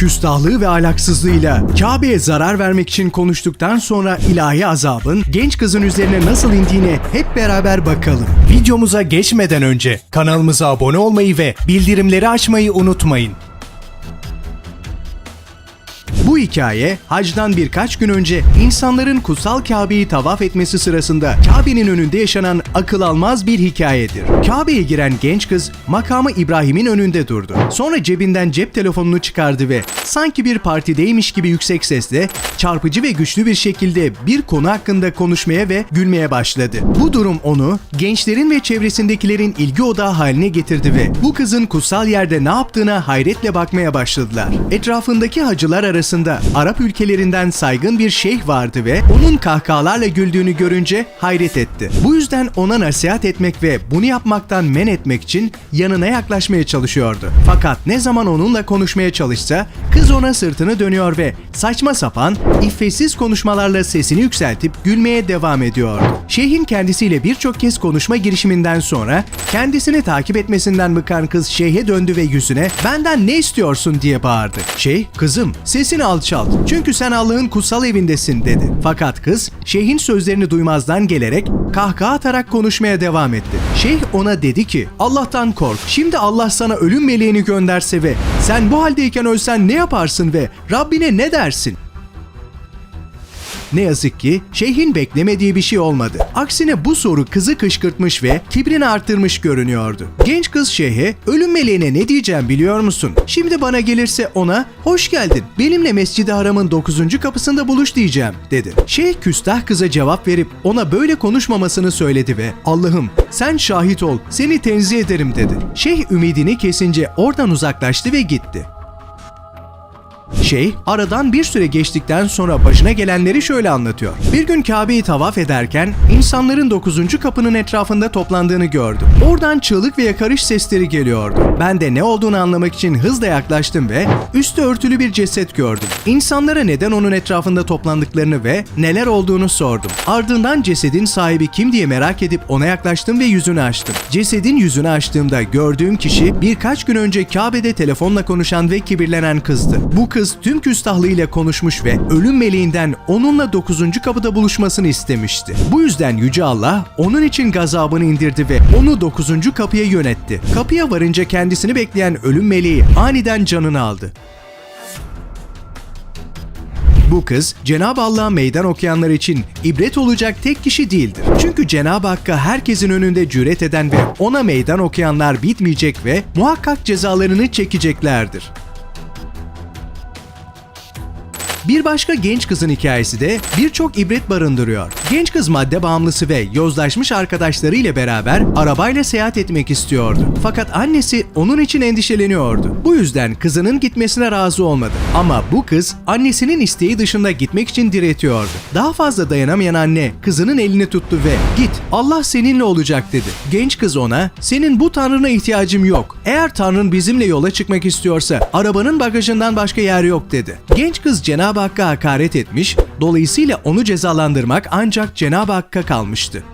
Küstahlığı ve alaksızlığıyla Kabe'ye zarar vermek için konuştuktan sonra ilahi azabın genç kızın üzerine nasıl indiğine hep beraber bakalım. Videomuza geçmeden önce kanalımıza abone olmayı ve bildirimleri açmayı unutmayın. Bu hikaye hacdan birkaç gün önce insanların kutsal Kabe'yi tavaf etmesi sırasında Kabe'nin önünde yaşanan akıl almaz bir hikayedir. Kabe'ye giren genç kız makamı İbrahim'in önünde durdu. Sonra cebinden cep telefonunu çıkardı ve sanki bir partideymiş gibi yüksek sesle çarpıcı ve güçlü bir şekilde bir konu hakkında konuşmaya ve gülmeye başladı. Bu durum onu gençlerin ve çevresindekilerin ilgi odağı haline getirdi ve bu kızın kutsal yerde ne yaptığına hayretle bakmaya başladılar. Etrafındaki hacılar arasında Arap ülkelerinden saygın bir şeyh vardı ve onun kahkahalarla güldüğünü görünce hayret etti. Bu yüzden ona nasihat etmek ve bunu yapmaktan men etmek için yanına yaklaşmaya çalışıyordu. Fakat ne zaman onunla konuşmaya çalışsa kız ona sırtını dönüyor ve saçma sapan, iffetsiz konuşmalarla sesini yükseltip gülmeye devam ediyordu. Şeyhin kendisiyle birçok kez konuşma girişiminden sonra kendisini takip etmesinden bıkan kız şeyhe döndü ve yüzüne benden ne istiyorsun diye bağırdı. Şeyh, kızım sesini alçalt çünkü sen Allah'ın kutsal evindesin dedi. Fakat kız şeyhin sözlerini duymazdan gelerek kahkaha atarak konuşmaya devam etti. Şeyh ona dedi ki Allah'tan kork. Şimdi Allah sana ölüm meleğini gönderse ve sen bu haldeyken ölsen ne yaparsın ve Rabbine ne dersin? Ne yazık ki şeyhin beklemediği bir şey olmadı. Aksine bu soru kızı kışkırtmış ve kibrini arttırmış görünüyordu. Genç kız şeyhe, ölüm meleğine ne diyeceğim biliyor musun? Şimdi bana gelirse ona, hoş geldin, benimle Mescid-i Haram'ın 9. kapısında buluş diyeceğim, dedi. Şeyh küstah kıza cevap verip ona böyle konuşmamasını söyledi ve Allah'ım sen şahit ol, seni tenzih ederim dedi. Şeyh ümidini kesince oradan uzaklaştı ve gitti. Şeyh aradan bir süre geçtikten sonra başına gelenleri şöyle anlatıyor. Bir gün Kabe'yi tavaf ederken insanların 9. kapının etrafında toplandığını gördüm. Oradan çığlık ve yakarış sesleri geliyordu. Ben de ne olduğunu anlamak için hızla yaklaştım ve üstü örtülü bir ceset gördüm. İnsanlara neden onun etrafında toplandıklarını ve neler olduğunu sordum. Ardından cesedin sahibi kim diye merak edip ona yaklaştım ve yüzünü açtım. Cesedin yüzünü açtığımda gördüğüm kişi birkaç gün önce Kabe'de telefonla konuşan ve kibirlenen kızdı. Bu kız tüm küstahlığıyla konuşmuş ve ölüm meleğinden onunla 9. kapıda buluşmasını istemişti. Bu yüzden Yüce Allah onun için gazabını indirdi ve onu 9. kapıya yönetti. Kapıya varınca kendisini bekleyen ölüm meleği aniden canını aldı. Bu kız Cenab-ı Allah'a meydan okuyanlar için ibret olacak tek kişi değildir. Çünkü Cenab-ı Hakk'a herkesin önünde cüret eden ve ona meydan okuyanlar bitmeyecek ve muhakkak cezalarını çekeceklerdir. Bir başka genç kızın hikayesi de birçok ibret barındırıyor. Genç kız madde bağımlısı ve yozlaşmış arkadaşlarıyla beraber arabayla seyahat etmek istiyordu. Fakat annesi onun için endişeleniyordu. Bu yüzden kızının gitmesine razı olmadı. Ama bu kız annesinin isteği dışında gitmek için diretiyordu. Daha fazla dayanamayan anne kızının elini tuttu ve "Git, Allah seninle olacak." dedi. Genç kız ona "Senin bu tanrına ihtiyacım yok. Eğer tanrın bizimle yola çıkmak istiyorsa arabanın bagajından başka yer yok." dedi. Genç kız Cenab-ı Hakk'a hakaret etmiş, dolayısıyla onu cezalandırmak ancak Cenab-ı Hakk'a kalmıştı.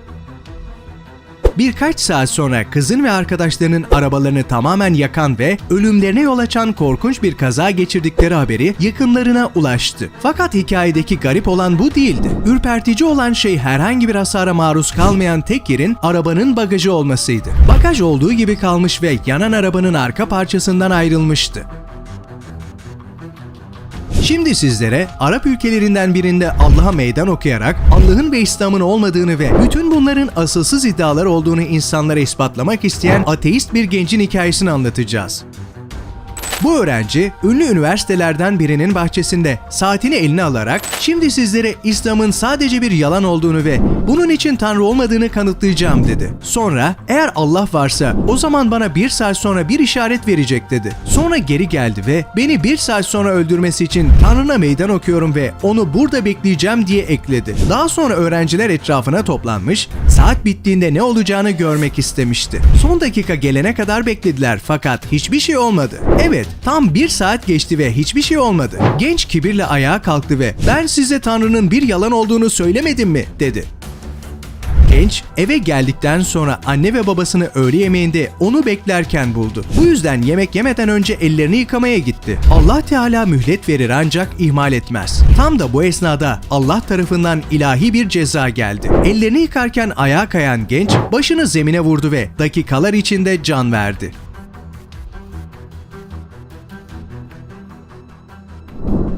Birkaç saat sonra kızın ve arkadaşlarının arabalarını tamamen yakan ve ölümlerine yol açan korkunç bir kaza geçirdikleri haberi yakınlarına ulaştı. Fakat hikayedeki garip olan bu değildi. Ürpertici olan şey herhangi bir hasara maruz kalmayan tek yerin arabanın bagajı olmasıydı. Bagaj olduğu gibi kalmış ve yanan arabanın arka parçasından ayrılmıştı. Şimdi sizlere Arap ülkelerinden birinde Allah'a meydan okuyarak Allah'ın ve İslam'ın olmadığını ve bütün bunların asılsız iddialar olduğunu insanlara ispatlamak isteyen ateist bir gencin hikayesini anlatacağız. Bu öğrenci ünlü üniversitelerden birinin bahçesinde saatini eline alarak şimdi sizlere İslam'ın sadece bir yalan olduğunu ve bunun için Tanrı olmadığını kanıtlayacağım dedi. Sonra eğer Allah varsa o zaman bana bir saat sonra bir işaret verecek dedi. Sonra geri geldi ve beni bir saat sonra öldürmesi için Tanrı'na meydan okuyorum ve onu burada bekleyeceğim diye ekledi. Daha sonra öğrenciler etrafına toplanmış, saat bittiğinde ne olacağını görmek istemişti. Son dakika gelene kadar beklediler fakat hiçbir şey olmadı. Evet, tam bir saat geçti ve hiçbir şey olmadı. Genç kibirle ayağa kalktı ve ben size Tanrı'nın bir yalan olduğunu söylemedim mi dedi. Genç eve geldikten sonra anne ve babasını öğle yemeğinde onu beklerken buldu. Bu yüzden yemek yemeden önce ellerini yıkamaya gitti. Allah Teala mühlet verir ancak ihmal etmez. Tam da bu esnada Allah tarafından ilahi bir ceza geldi. Ellerini yıkarken ayağa kayan genç başını zemine vurdu ve dakikalar içinde can verdi.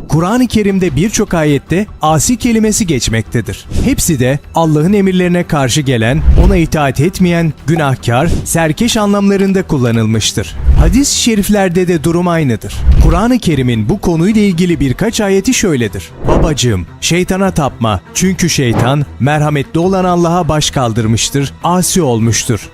Kur'an-ı Kerim'de birçok ayette asi kelimesi geçmektedir. Hepsi de Allah'ın emirlerine karşı gelen, ona itaat etmeyen, günahkar, serkeş anlamlarında kullanılmıştır. Hadis-i şeriflerde de durum aynıdır. Kur'an-ı Kerim'in bu konuyla ilgili birkaç ayeti şöyledir. Babacığım, şeytana tapma çünkü şeytan merhametli olan Allah'a baş kaldırmıştır, asi olmuştur.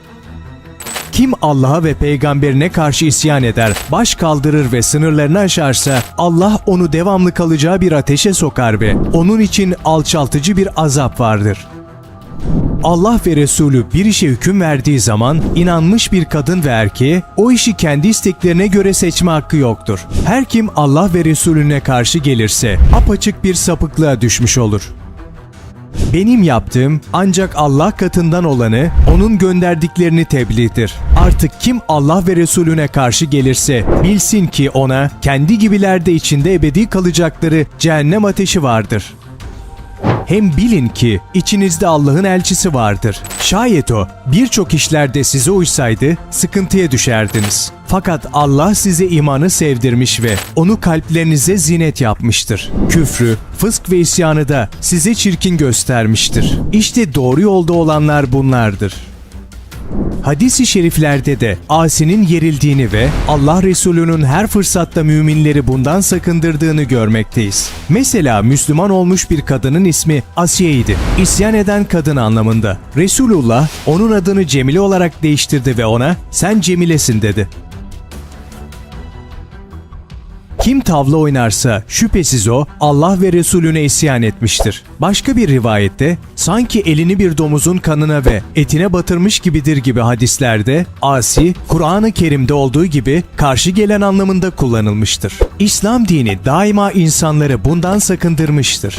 Kim Allah'a ve peygamberine karşı isyan eder, baş kaldırır ve sınırlarını aşarsa Allah onu devamlı kalacağı bir ateşe sokar ve onun için alçaltıcı bir azap vardır. Allah ve Resulü bir işe hüküm verdiği zaman inanmış bir kadın ve erkeğe o işi kendi isteklerine göre seçme hakkı yoktur. Her kim Allah ve Resulüne karşı gelirse apaçık bir sapıklığa düşmüş olur. Benim yaptığım ancak Allah katından olanı, onun gönderdiklerini tebliğdir. Artık kim Allah ve Resulüne karşı gelirse bilsin ki ona kendi gibilerde içinde ebedi kalacakları cehennem ateşi vardır. Hem bilin ki içinizde Allah'ın elçisi vardır. Şayet o birçok işlerde size uysaydı sıkıntıya düşerdiniz. Fakat Allah size imanı sevdirmiş ve onu kalplerinize zinet yapmıştır. Küfrü, fısk ve isyanı da size çirkin göstermiştir. İşte doğru yolda olanlar bunlardır. Hadis-i şeriflerde de Asi'nin yerildiğini ve Allah Resulü'nün her fırsatta müminleri bundan sakındırdığını görmekteyiz. Mesela Müslüman olmuş bir kadının ismi Asiye'ydi. İsyan eden kadın anlamında. Resulullah onun adını Cemile olarak değiştirdi ve ona sen Cemilesin dedi. Kim tavla oynarsa şüphesiz o Allah ve Resulüne isyan etmiştir. Başka bir rivayette sanki elini bir domuzun kanına ve etine batırmış gibidir gibi hadislerde asi Kur'an-ı Kerim'de olduğu gibi karşı gelen anlamında kullanılmıştır. İslam dini daima insanları bundan sakındırmıştır.